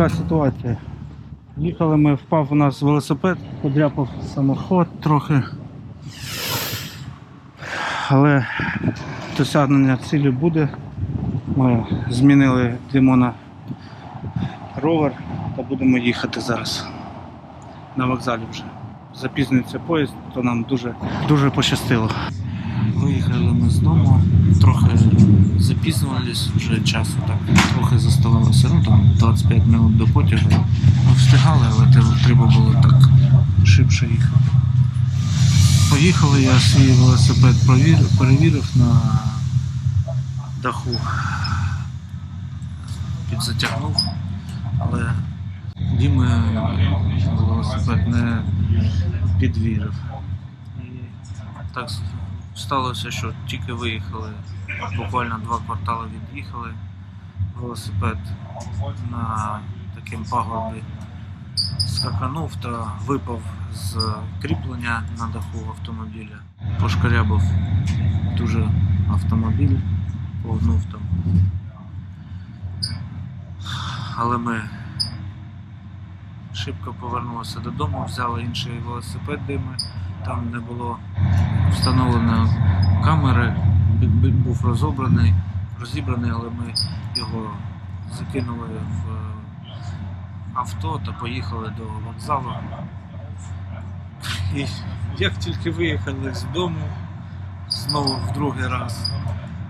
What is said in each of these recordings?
Така ситуація. Їхали ми, впав у нас велосипед, подряпав самоход трохи. Але досягнення цілі буде. Ми змінили Димона ровер та будемо їхати зараз на вокзалі вже. Запізнюється поїзд, то нам дуже, дуже пощастило. Виїхали ми з дому, трохи запізнювались вже часу, так трохи заставалося. Ну там 25 минут до потягу. Ну, встигали, але треба було так шибше їхати. Поїхали, я свій велосипед провірив, перевірив на даху. Підзатягнув, але Діми велосипед не підвірив. І так сталося, що тільки виїхали, буквально два квартали від'їхали. Велосипед на таким пагорбі скаканув та випав з кріплення на даху автомобіля. Пошкарябав дуже автомобіль, погнув там. Але ми шибко повернулися додому, взяли інший велосипед, де ми там не було встановлено камери, був розобраний, розібраний, але ми його закинули в е, авто та поїхали до вокзалу. І як тільки виїхали з дому, знову в другий раз,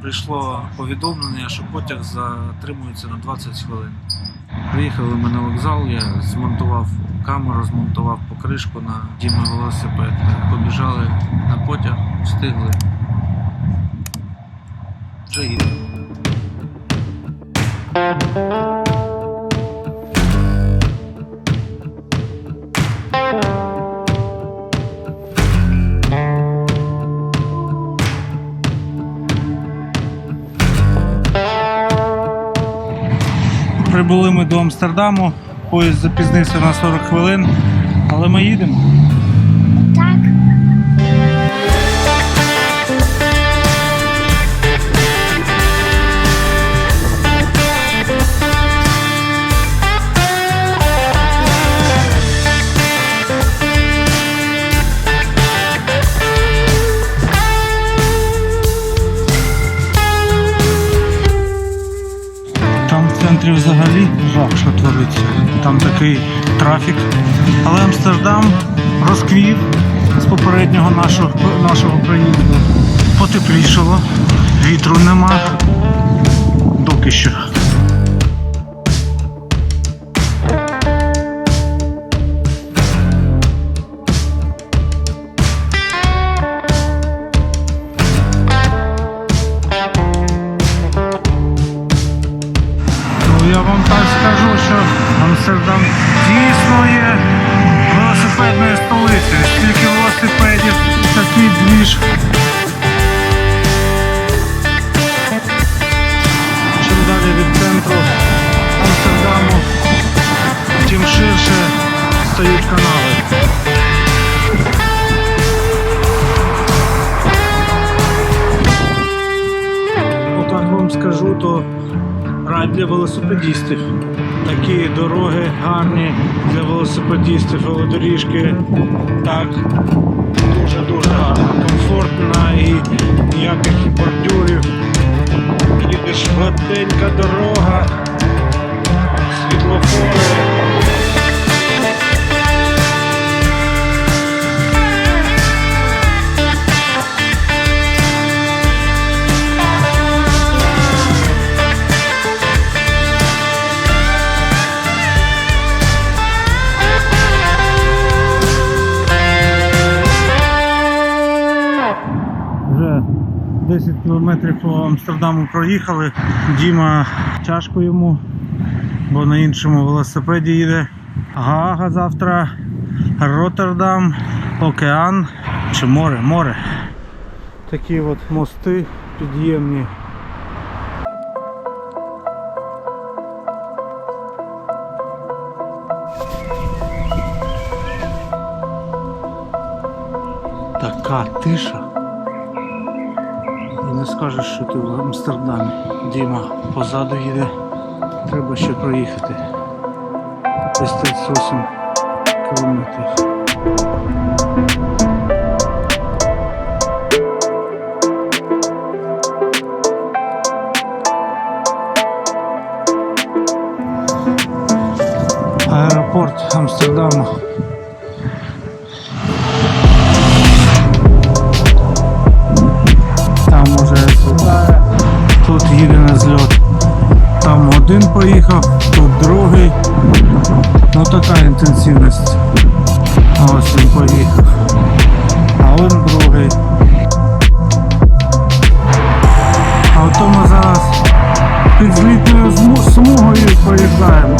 прийшло повідомлення, що потяг затримується на 20 хвилин. Приїхали ми на вокзал, я змонтував камеру, змонтував покришку на Діми велосипед. Побіжали на потяг, встигли. Вже їдемо. Прибули ми до Амстердаму, поїзд запізнився на 40 хвилин, але ми їдемо. Жах. Там такий трафік. Але Амстердам розквів з попереднього нашого, нашого приїзду. Потеплішало, вітру нема. Доки що. Що Амстердам дійсно є велосипедною столицею. Скільки велосипедів, такий двіж. Чим далі від центру Амстердаму, тим ширше стають канали. Рай для велосипедістів. Такі дороги гарні для велосипедістів, велодоріжки. Так, дуже-дуже гарно, комфортно і ніяких бордюрів. Їдеш гладенька дорога, 10 кілометрів по Амстердаму проїхали. Діма тяжко йому, бо на іншому велосипеді їде. Гага завтра, Роттердам, океан чи море, море. Такі от мости під'ємні. Така тиша. Скажеш, що ти в Амстердамі. Діма позаду їде. треба ще проїхати. Десь 38 кілометрів. Аеропорт Амстердама. Один поїхав, тут другий. Ну така інтенсивність. Ось він поїхав. А он другий. А ото ми зараз під злітною смугою поїжджаємо.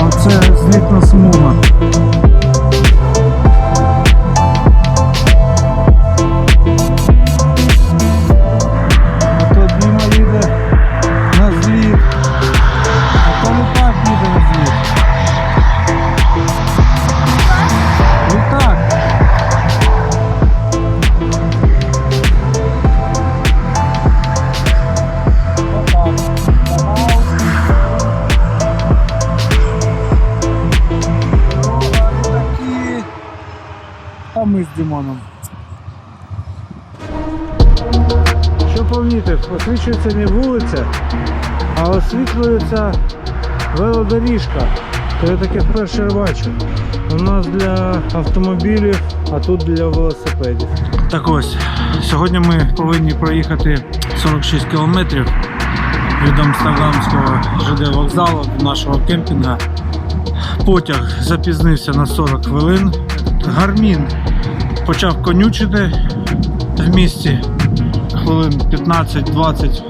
Оце злітна смуга. Ми. Що помітив? Освітлюється не вулиця, а освітлюється велодоріжка. То я таке вперше бачу. У нас для автомобілів, а тут для велосипедів. Так ось, сьогодні ми повинні проїхати 46 кілометрів від Амстердамського ЖД вокзалу до нашого кемпінга. Потяг запізнився на 40 хвилин. Гармін почав конючити в місті хвилин 15-20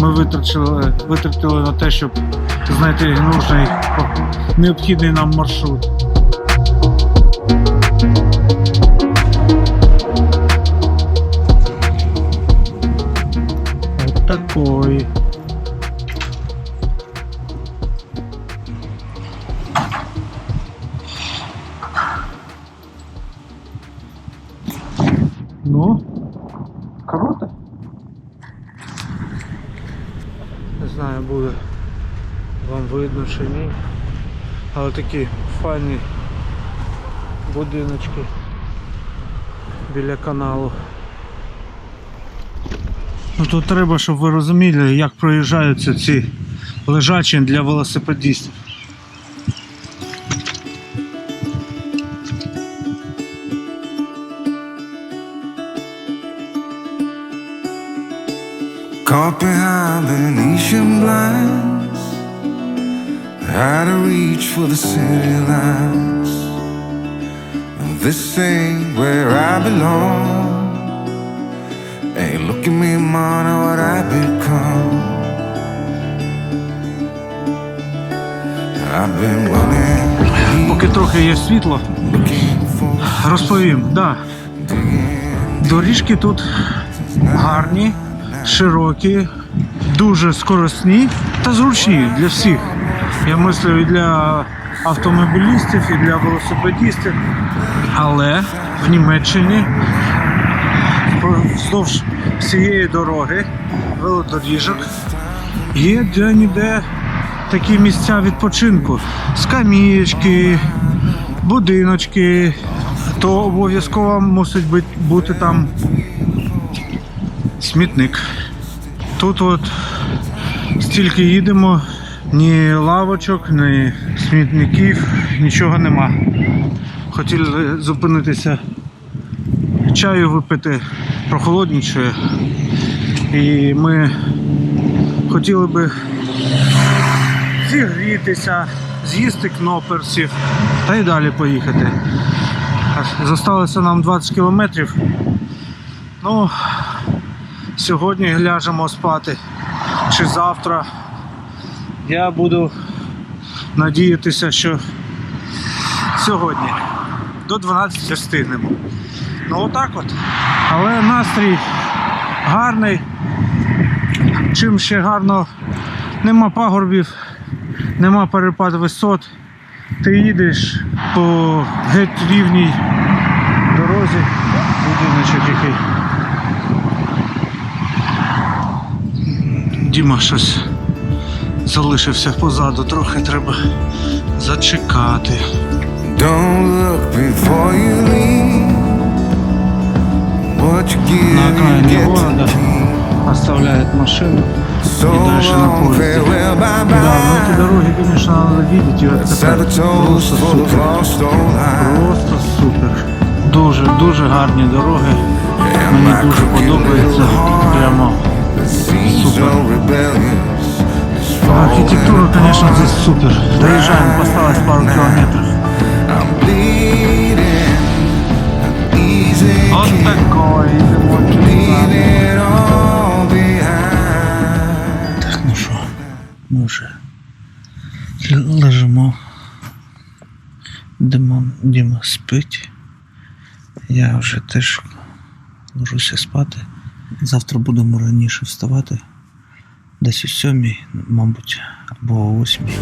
ми витратили, витратили на те, щоб знайти нужний необхідний нам маршрут. От такой. Видно чи ні. Але такі файні будиночки біля каналу. Ну тут треба, щоб ви розуміли, як проїжджаються ці лежачі для велосипедистів. Caught behind Venetian blinds Out of reach for the city lights This ain't where I belong Hey, look at me, man, what I've become I've been running Поки трохи є світло, розповім, да, доріжки тут гарні, широкі, дуже скоростні та зручні для всіх. Я мислю і для автомобілістів, і для велосипедистів. Але в Німеччині вздовж всієї дороги велодоріжок є де-ніде такі місця відпочинку. Скамієчки, будиночки, то обов'язково мусить бути там смітник. Тут от стільки їдемо, ні лавочок, ні смітників, нічого нема. Хотіли зупинитися, чаю випити прохолодніше. І ми хотіли би зігрітися, з'їсти кноперсів та й далі поїхати. Зосталося нам 20 кілометрів. Ну, сьогодні ляжемо спати. Чи завтра. Я буду надіятися, що сьогодні до 12 встигнемо. Ну отак от. Але настрій гарний. Чим ще гарно нема пагорбів, нема перепад висот. Ти їдеш по геть рівній дорозі. Будиночок який. Діма щось залишився позаду, трохи треба зачекати. На to города оставляет машину и дальше на поезде. Да, ну эти дороги, конечно, надо видеть, и это просто супер. Просто супер. Дуже, дуже гарні дороги. Мені дуже подобається. Прямо. Супер. Falling конечно, здесь супер. Доезжаем, осталось пару километров. Вот behind. Так, ну що, ми вже лежимо. Дима, Діма спить. Я вже теж ложуся спати. Завтра будемо раніше вставати. Десь о сьомій, мабуть, або о восьмій.